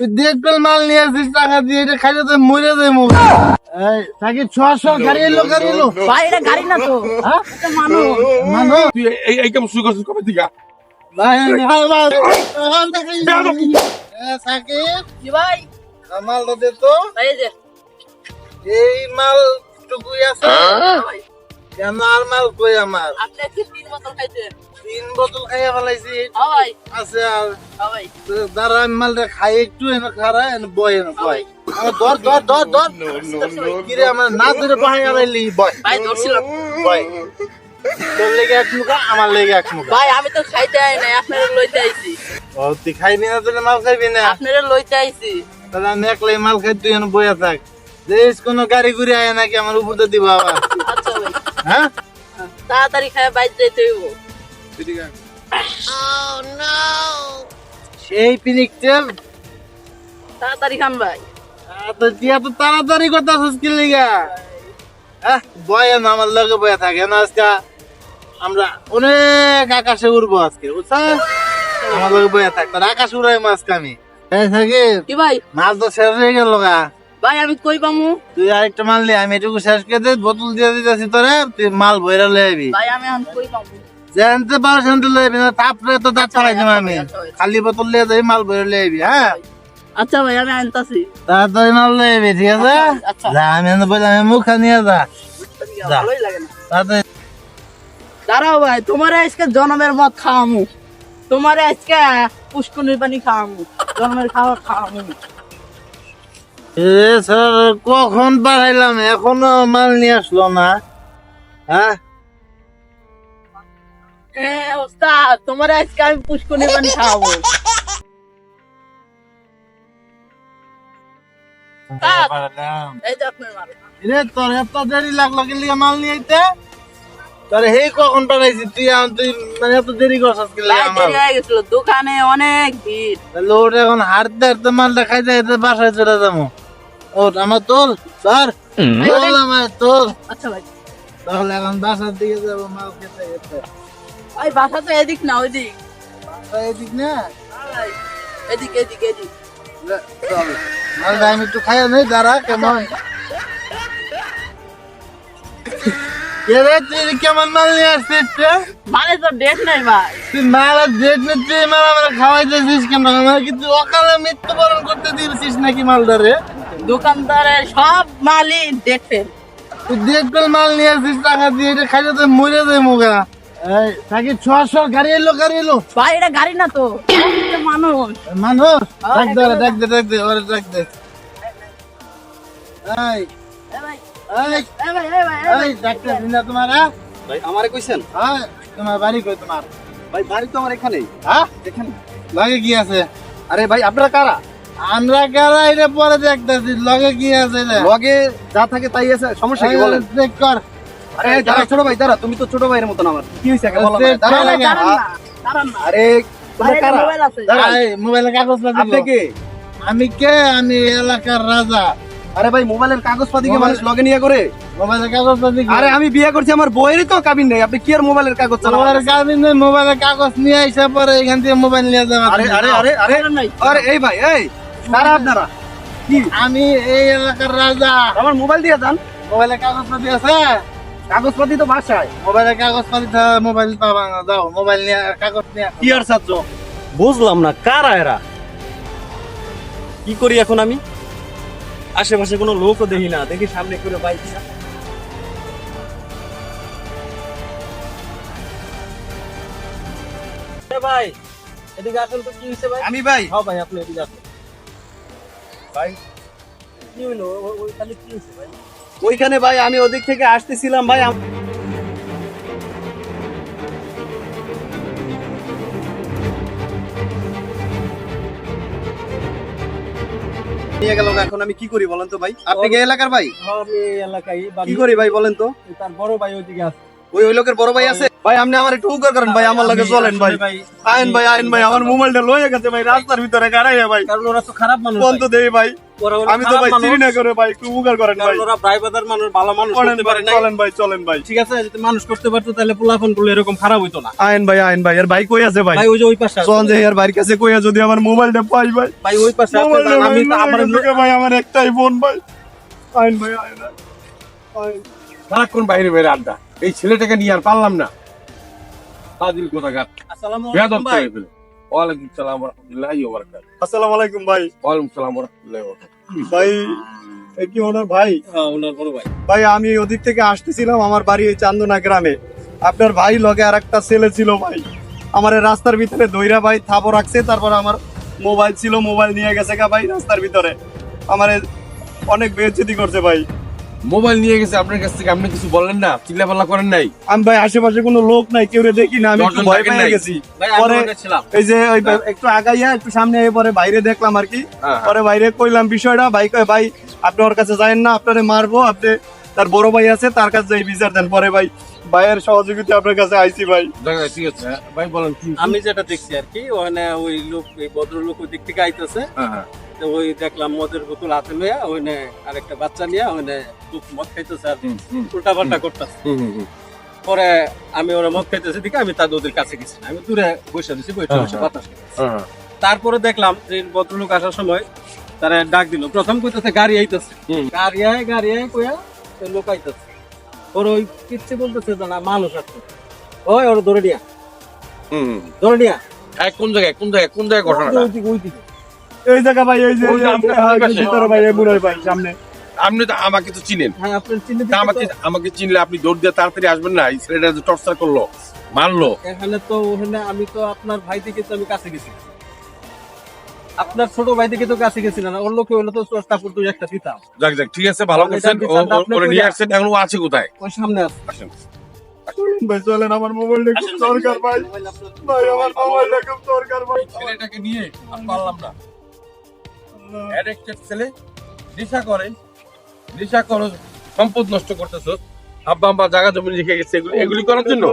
পেল মাল নিয়ে আসিস টাকা দিয়ে এটা খাইলে তো মরে যায় মুখ এই তাকে ছশো গাড়ি এলো গাড়ি এলো। ভাই এটা গাড়ি না তো। হ্যাঁ? মানুষ। মানো তুই এই এই কেমন শুরু করছিস কবে থেকে? ভাই ভাই ভাই সাকিব কি ভাই? মালটা দে তো। এই মাল টুকুই আছে। ভাই, কেন আর মাল কই আমার? আপনি তিন বোতল খাইছেন তিন বোতল খাইয়া ফেলাইছি। আছে আর দাঁড়া আমি মালটা খাই একটু এনে খারা এনে বয় এনে বয়। আমার ধর ধর ধর ধর। কিরে আমার না ধরে বহাই আলাইলি বয়। ভাই ধরছিলাম বয়। তোর লেগে এক মুখা আমার লেগে এক মুখা। ভাই আমি তো খাইতে আই নাই আপনারা লইতে আইছি। ও তুই খাইবি না তাহলে মাল খাইবি না। আপনারা লইতে আইছি। তাহলে আমি একলাই মাল খাই তুই এনে বইয়া থাক। দেশ কোনো গাড়ি ঘুরে আয় নাকি আমার উপরে দিবা আবার। আচ্ছা ভাই। হ্যাঁ? তাড়াতাড়ি খায় বাইরে যাইতে হইব। সেই পিনিক তেল তাড়াতাড়ি খান ভাই। তো তুই এত তাড়াতাড়ি কথা কি লিগা? বয় না আমার লগে বয়ে থাকে না আজকে। আমরা অনেক আকাশে উড়বো আজকে বুঝছিস? আমার লগে বয়ে থাক তোর আকাশ উড়াই আজকে আমি। কি ভাই? মাছ তো শেষ হয়ে গেল গা। ভাই আমি কই পামু? তুই আরেকটা মাল লি আমি এটুকু শেষ করে দে বোতল দিয়ে দিতেছি তোরে তুই মাল লয়ে আবি ভাই আমি এখন কই পামু? জানতে পারো শান্তি লয়ে আবি না তাপরে তো দাঁত চালাই দিম আমি। খালি বোতল লিয়ে যাই মাল লয়ে আবি হ্যাঁ? আচ্ছা ভাই আমি আনতাছি। তাড়াতাড়ি মাল লয়ে আবি ঠিক আছে? আচ্ছা। যা আমি এনে বললাম আমি মুখা নিয়ে যা। তাড়াতাড়ি দাঁড়াও ভাই তোমার আজকে জনমের মদ খাওয়ামু। তোমার আজকে পুষ্কুনির পানি খাওয়ামু। জনমের খাওয়া খাওয়ামু। এ স্যার কখন বাড়াইলাম এখনও মাল নিয়ে আসলো না। হ্যাঁ? হ্যাঁ ওস্তাদ তোমার আজকে আমি পানি খাওয়াবো। তোর এত দেরি লাগল কি লিগে মাল নিয়ে আইতে? তোর হেই কখন পাঠাইছি? তুই তুই মানে এত দেরি করছিস কি লিগে ভাই আমার? দেরি হয়ে গেছিল দোকানে অনেক ভিড়। তাহলে ওটা এখন হাঁটতে হাঁটতে মালটা খাইতে খাইতে বাসায় চলে যাব। ও আমার তোল স্যার আমার তোল। আচ্ছা ভাই। তাহলে এখন বাসার দিকে যাব মাল খেতে খেতে। ভাই বাসা তো এদিক না ওইদিক। এদিক না? এদিক এদিক এদিক। লে, চল। মালটা আমি একটু খাইয়া নেই দাঁড়া কেমন? তুই কেমন মাল নিয়ে আসছিস মানে তো ডেট নাই ভাই। তুই মাল ডেট নিতে মাল আমার খাওয়াইতেছিস কেন? আমার কিন্তু অকালে মৃত্যুবরণ করতে দিয়েছিস নাকি মালদারে দোকানদারে সব মালই ডেট তুই ডেট মাল নিয়ে আসছিস টাকা দিয়ে এটা খাইলে তো মরে যায় মুগা। এই তাকে ছশো গাড়ি এলো গাড়ি এলো। ভাই এটা গাড়ি না তো। মানুষ। মানুষ? ডাক দে ওরে, ডাক দে ডাক দে ওরে ডাক দে। এই ভাই এই এ ভাই এ ভাই এ ভাই। এই ডাক্তার দিনা তোমার হ্যাঁ? ভাই আমারে কইছেন? হ্যাঁ তোমার বাড়ি কই তোমার? ভাই বাড়ি তো আমার এখানেই। হ্যাঁ? এখানে। লগে কি আছে? আরে ভাই আপনারা কারা? আমরা কারা? এটা পরে দেখতেছি লগে কি আছে লগে যা থাকে তাই আছে সমস্যা কি বলেন? চেক কর। দাঁড়া ছোট ভাই দাঁড়া তুমি তো ছোট ভাইয়ের মতন আমার। কি হইছে আগে বলো সে- দাঁড়া দাঁড়া, দাঁড়া দাঁড়ান না, দাঁড়ান না। আরে ভাই, তোমরা এটা কারা? মোবাইল আছে। দাঁড়া। এই মোবাইলের কাগজ আপনি কে? আমি কে? আমি এলাকার রাজা। আরে ভাই মোবাইলের কাগজপাতি কি মানুষ লগে নিয়ে করে? মোবাইলের কাগজ পাতি আরে আমি বিয়ে করছি আমার বইয়েরই তো কাবিন নেই। আপনি কি আর মোবাইলের কাগজ চালান? মোবাইলের কাগজ নেই মোবাইলের কাগজ নিয়ে আইসা পরে এখান থেকে মোবাইল নিয়ে যাবে আরে আরে আরে আরে নাই। আরে এই ভাই এই কারা আপনারা? কি? আমি এই এলাকার রাজা। আমার মোবাইল দিয়ে যান। মোবাইলের কাগজ পাতি আছে কাগজপাতি তো বাসায়। মোবাইলের কাগজ পাতি মোবাইল পাবা না দাও মোবাইল নিয়ে কাগজ নিয়ে কি আর ছাত্র বুঝলাম না কারা এরা? কি করি এখন আমি? আশেপাশে কোনো লোকও দেখি না দেখি সামনে করে বাইক ভাই এদিকে আসেন তো কি হয়েছে ভাই? আমি ভাই। হ্যাঁ ভাই আপনি এদিকে আসেন। ভাই কি হলো ও- ওইখানে কি হয়েছে ভাই? ওইখানে ভাই আমি ওদিক থেকে আসতেছিলাম ভাই আম- নিয়ে গেল এখন আমি কি করি বলেন তো ভাই? আপনি কি এলাকার ভাই? আমি এলাকায় কি করি ভাই বলেন তো? তার বড় ভাই ওইদিকে আছে। ওই ওই লোকের বড় ভাই আছে? ভাই আপনি আমার একটু করেন ভাই আমার লগে চলেন ভাই। আইন ভাই আইন ভাই আমার মোবাইলটা লয়ে গেছে ভাই রাস্তার ভিতরে গাড়াই ভাই। কারণ ওরা তো খারাপ মানুষ দেই ভাই। আমি তো ভাই মানুষ, চিনি না করে ভাই একটু উপকার করেন ভাই। কারণ ওরা ড্রাইভারদের মানুষ ভালো মানুষ করতে পারে না চলেন ভাই চলেন ভাই। ঠিক আছে যদি মানুষ করতে পারতো তাহলে পোলাফোনগুলো এরকম খারাপ হইতো না। আইন ভাই আইন ভাই ভাই কই আছে ভাই? ভাই ওই যে ওই পাশে যে এর বাড়ির কাছে কইয়া যদি আমার মোবাইলটা পাই ভাই। ভাই ওই পাশে আমি ভাই আমার লয়ে ভাই আমার একটাই ফোন ভাই। আইন ভাই আইন আইন। আইন। সারাক্ষণ বাইরে বাইরে আড্ডা। এই ছেলেটাকে নিয়ে আর পারলাম না। ফাজিল কোথাকার। আসসালামু আলাইকুম ভাই। করে ফেলে ওয়ালাইকুম সালাম রহমতুল্লাহি আসসালামু আলাইকুম ভাই। ওয়ালাইকুম সালাম রহমতুল্লাহি ভাই এ কি ওনার ভাই? হ্যাঁ, ওনার বড় ভাই। ভাই আমি ওদিক থেকে আসতেছিলাম আমার বাড়ি ওই চান্দনা গ্রামে। আপনার ভাই লগে আর একটা ছেলে ছিল ভাই। আমার রাস্তার ভিতরে দইরা ভাই থাপো রাখছে তারপর আমার মোবাইল ছিল মোবাইল নিয়ে গেছে গা ভাই রাস্তার ভিতরে। আমার অনেক বেজ্জতি করছে ভাই। মোবাইল নিয়ে গেছে আপনার কাছ থেকে আপনি কিছু বললেন না চিল্লা চিল্লাপাল্লা করেন নাই। আমি ভাই আশেপাশে কোনো লোক নাই কেউ দেখি না আমি একটু ভয় পেয়ে গেছি। পরে এই যে ওই একটু আগাইয়া একটু সামনে এ পরে বাইরে দেখলাম আর কি। হ্যাঁ, পরে বাইরে কইলাম বিষয়টা ভাই কয় ভাই আপনি ওর কাছে যায়েন না আপনারে মারবো আপনি তার বড় ভাই আছে তার কাছে যাই বিচার দেন। পরে ভাই ভাইয়ের সহযোগিতা আপনার কাছে আইছি ভাই। ঠিক আছে। হ্যাঁ, ভাই বলেন কি আমি যেটা দেখছি আর কি ওখানে ওই লোক ওই ভদ্রলোক ওই দিক থেকে আইতেছে। হ্যাঁ, হ্যাঁ। তো ওই দেখলাম মদের বোতল হাতে লইয়া ওইনে আরেকটা বাচ্চা নিয়ে ওইনে খুব মদ খাইতেছে আর উল্টা পাল্টা করতেছে। পরে আমি ওরা মদ খাইতেছে দিকে আমি তাদের ওদের কাছে গেছি। আমি দূরে বসে দিছি বসে বসে হ্যাঁ, বাতাস। হ্যাঁ, হ্যাঁ। তারপরে দেখলাম যে ভদ্রলোক আসার সময় তারা ডাক দিল। প্রথম কইতেছে গাড়ি আইতেছে। গাড়ি আয় গাড়ি আয় কইয়া লোক আইতেছে। ওর ওই কিচ্ছে বলতেছে না মানুষ আছে। ওই ওর ধরে নিয়া। ধরে নিয়া। কোন জায়গায় কোন জায়গায় কোন জায়গায় দিকে ওই দিকে। এই জায়গা ভাই এই যে। ভিতরে ভাই এই বুড়ার ভাই সামনে। আপনি তো আমাকে তো চিনেন। হ্যাঁ আমাকে আমাকে চিনলে আপনি দৌড় দিয়ে তাড়াতাড়ি আসবেন না ছেলেটা যে টর্চার করল মারলো। এখানে তো ওখানে আমি তো আপনার ভাই থেকে তো আমি কাছে গেছি। আপনার ছোট ভাই থেকে তো কাছে গেছি না ওর লোকে হইল তো চোস্তাপুর তুই একটা দিতাম যাক যাক ঠিক আছে ভালো করছেন ওরে নিয়ে আসছেন এখন ও আছে কোথায়? ওই সামনে আসেন। ভাই চলেন আমার মোবাইলটা খুব দরকার ভাই। ভাই আমার মোবাইলটা খুব দরকার ভাই। ছেলেটাকে নিয়ে আর পারলাম না। অ্যাডিক্টেড ছেলে নেশা করে নেশা করো সম্পদ নষ্ট করতেছ। আব্বা আব্বা জায়গা জমি গেছে এগুলি এগুলি করার জন্য।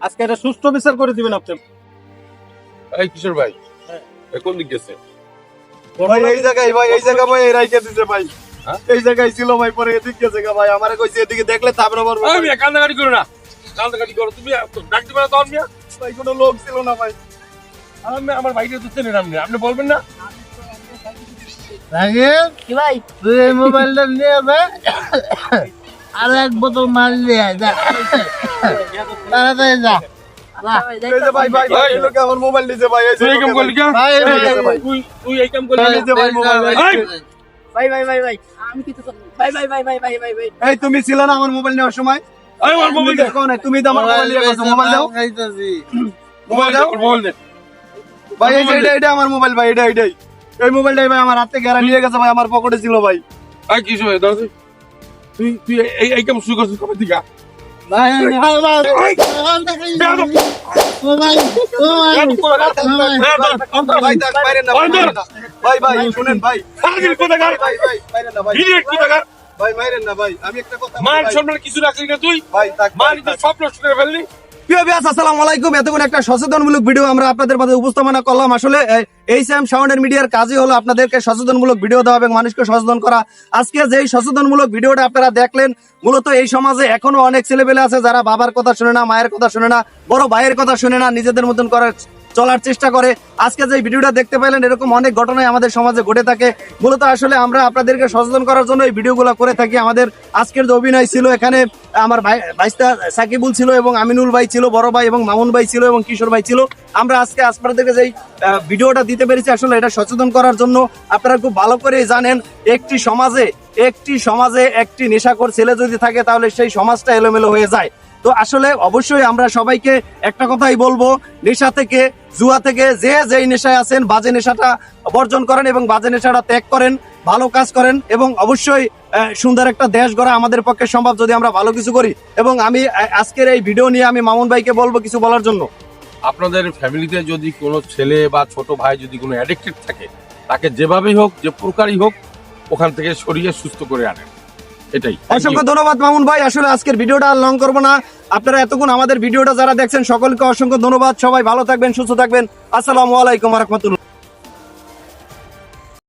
আজকে একটা সুষ্ঠু বিচার করে দিবেন আপনি। এই কিশোর ভাই এ কোন দিক গেছে? ভাই এই জায়গায় ভাই এই জায়গা ভাই রাইকে দিছে ভাই। হ্যাঁ? এই জায়গায় ছিল ভাই পরে এদিক গেছে গা ভাই। আমারে কইছে এদিকে দেখলে তারপরে ওই মিয়া কান্দাকাটি করো না। কান্দাকাটি করো তুমি আর তো ডাক দিবে না তখন ভাই কোনো লোক ছিল না ভাই। আমি আমার ভাইকে তো চেনেন আপনি আপনি বলবেন না? রাগের? কি ভাই? তুই এই মোবাইলটা নিয়ে যা আর এক বোতল মাল নিয়ে যা। তাড়াতাড়ি যা। তুমি ছিল না আমার মোবাইল নেওয়ার সময়? আমার তুমি মোবাইল দেখো না তুমি তো আমার মোবাইল নিয়ে গেছো মোবাইল দাও। মোবাইল দে ওর মোবাইল দে। ভাই এটা এটা আমার মোবাইল ভাই এটা এটাই এই মোবাইলটাই ভাই আমার হাতে গেরা নিয়ে গেছে ভাই আমার পকেটে ছিল ভাই এই কিশোর ভাই দাও তুই তুই এই এই কাম শুরু করছিস কবে ভাই ভাই ভাই! ভাই! ভাই ভাই ভাই ভাই ভাই ভাই! ভাই ভাই বলি মান সম্মান কিছু রাখলি না তুই ভাই মান তো সব নষ্ট করে ফেললি আসসালামু আলাইকুম। একটা ভিডিও আমরা আপনাদের উপস্থাপনা করলাম। আসলে মিডিয়ার কাজই হলো আপনাদেরকে ভিডিও দেওয়া এবং মানুষকে সচেতন করা। আজকে যেই আপনারা দেখলেন, মূলত এই সমাজে এখনও অনেক ছেলেপেলে আছে যারা বাবার কথা শুনে না, মায়ের কথা শুনে না, বড় ভাইয়ের কথা শুনে না, নিজেদের মতন করার চলার চেষ্টা করে। আজকে যে ভিডিওটা দেখতে পেলেন, এরকম অনেক ঘটনাই আমাদের সমাজে ঘটে থাকে। মূলত আসলে আমরা আপনাদেরকে সচেতন করার জন্য এই ভিডিওগুলো করে থাকি। আমাদের আজকের যে অভিনয় ছিল এখানে আমার ভাই ভাইস্তা সাকিবুল ছিল এবং আমিনুল ভাই ছিল, বড় ভাই এবং মামুন ভাই ছিল এবং কিশোর ভাই ছিল। আমরা আজকে আপনাদেরকে যেই ভিডিওটা দিতে পেরেছি, আসলে এটা সচেতন করার জন্য আপনারা খুব ভালো করে জানেন, একটি সমাজে একটি সমাজে একটি নেশাখোর ছেলে যদি থাকে, তাহলে সেই সমাজটা এলোমেলো হয়ে যায়। তো আসলে অবশ্যই আমরা সবাইকে একটা কথাই বলব, নেশা থেকে, জুয়া থেকে যে যেই নেশায় আছেন, বাজে নেশাটা বর্জন করেন এবং বাজে নেশাটা ত্যাগ করেন, ভালো কাজ করেন এবং অবশ্যই সুন্দর একটা দেশ গড়া আমাদের পক্ষে সম্ভব যদি আমরা ভালো কিছু করি। এবং আমি আজকের এই ভিডিও নিয়ে আমি মামুন ভাইকে বলব কিছু বলার জন্য। আপনাদের ফ্যামিলিতে যদি কোনো ছেলে বা ছোট ভাই যদি কোনো অ্যাডিক্টেড থাকে, তাকে যেভাবেই হোক, যে প্রকারই হোক, ওখান থেকে সরিয়ে সুস্থ করে আনেন। এটাই। অসংখ্য ধন্যবাদ মামুন ভাই আসলে আজকের ভিডিওটা আর লং করব না। আপনারা এতক্ষণ আমাদের ভিডিওটা যারা দেখছেন সকলকে অসংখ্য ধন্যবাদ। সবাই ভালো থাকবেন সুস্থ থাকবেন। আসসালামু আলাইকুম রহমতুল্লাহ।